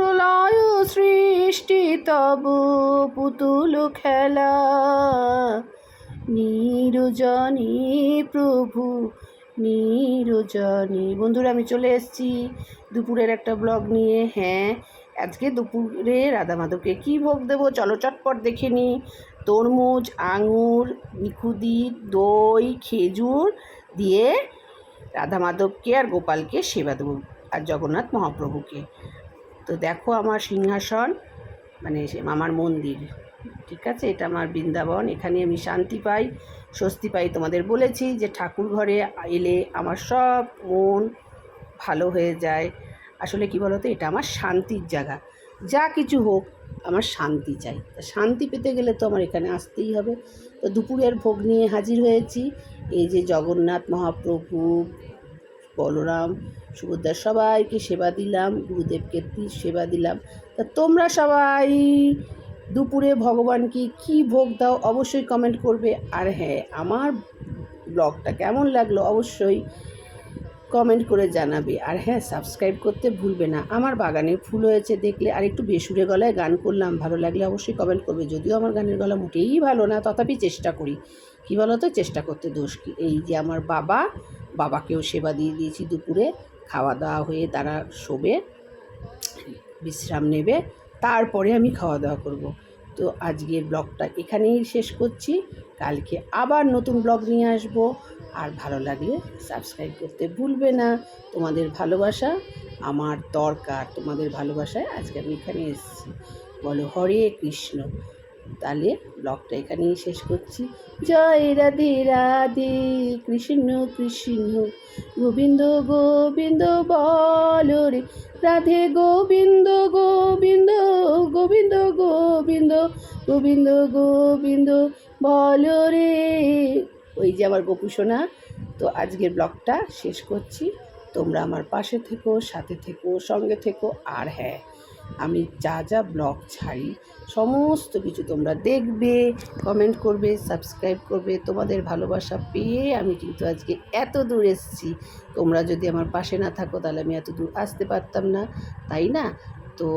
প্রলয় সৃষ্টি তব পুতুল খেলা। নিরজনী প্রভু, নিরজনী। বন্ধুরা, আমি চলে এসেছি দুপুরের একটা ব্লগ নিয়ে। হ্যাঁ আজকে দুপুরে রাধা মাধবকে কী ভোগ দেবো? চলো চটপট দেখে নিই তরমুজ, আঙুর নিখুদি দই, খেজুর দিয়ে রাধা মাধবকে আর গোপালকে সেবা দেবো, আর জগন্নাথ মহাপ্রভুকে। তো দেখো আমার সিংহাসন মানে আমার মন্দির। ঠিক আছে? এটা আমার বৃন্দাবন। এখানে আমি শান্তি পাই, স্বস্তি পাই। তোমাদের বলেছি যে ঠাকুর ঘরে এলে আমার সব মন ভালো হয়ে যায়। আসলে কি বলতো? এটা আমার শান্তির জায়গা। যা কিছু হোক, আমার শান্তি চাই। তা শান্তি পেতে গেলে তো আমার এখানে আসতেই হবে। তো দুপুরের ভোগ নিয়ে হাজির হয়েছি। এই যে জগন্নাথ মহাপ্রভু বলরাম সুভদ্রা সবাইকে সেবা দিলাম, গুরুদেবকে সেবা দিলাম। তা তোমরা সবাই দুপুরে ভগবানকে কি ভোগ দাও অবশ্যই কমেন্ট করবে। আর হ্যাঁ আমার ব্লগটা কেমন লাগল অবশ্যই কমেন্ট করে জানাবে। আর হ্যাঁ সাবস্ক্রাইব করতে ভুলবে না। আমার বাগানে ফুল হয়েছে দেখলে আর একটু বেসুরে গলায় গান করলাম। ভালো লাগলে অবশ্যই কমেন্ট করবে। যদিও আমার গানের গলা মোটেই ভালো না, তথাপি চেষ্টা করি। কী বলো তো চেষ্টা করতে দোষ কি? এই যে আমার বাবা, বাবাকেও সেবা দিয়ে দিয়েছি দুপুরে। খাওয়া দাওয়া হয়ে তারা শোবে, বিশ্রাম নেবে। তারপরে আমি খাওয়া দাওয়া করব। তো আজকের ব্লগটা এখানেই শেষ করছি। কালকে আবার নতুন ব্লগ নিয়ে আসব। আর ভালো লাগলে সাবস্ক্রাইব করতে ভুলবে না। তোমাদের ভালোবাসা আমার দরকার, তোমাদের ভালোবাসায় আজকে আমি এখানে এসেছি। বলো হরে কৃষ্ণ। তাহলে ব্লগটা এখানেই শেষ করছি। জয় রাধে রাধে, কৃষ্ণ কৃষ্ণ। গোবিন্দ গোবিন্দ বল রে। রাধে গোবিন্দ গোবিন্দ গোবিন্দ গোবিন্দ গোবিন্দ গোবিন্দ বল রে। ওই যে আমার গোপু সোনা। তো আজকের ব্লগটা শেষ করছি। তোমরা আমার পাশে থেকো, সাথে থেকো, সঙ্গে থেকো। আর হ্যাঁ আমি যা যা ব্লগ ছাড়ি, সমস্ত কিছু তোমরা দেখবে কমেন্ট করবে সাবস্ক্রাইব করবে। তোমাদের ভালোবাসা পেয়ে আমি কিন্তু আজকে এত দূর এসেছি। তোমরা যদি আমার পাশে না থাকো, তাহলে আমি এত দূর আসতে পারতাম না। তাই না? তো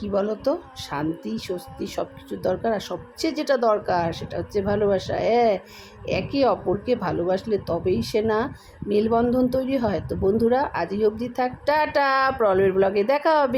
বলো বলতো? শান্তি, স্বস্তি সব কিছুর দরকার আর সবচেয়ে যেটা দরকার সেটা হচ্ছে ভালোবাসা। হ্যাঁ একে অপরকে ভালোবাসলে তবেই সে না মেলবন্ধন তৈরি হয়। তো বন্ধুরা, আজই অবধি থাক। টাটা প্রলয়ের ব্লগে দেখা হবে।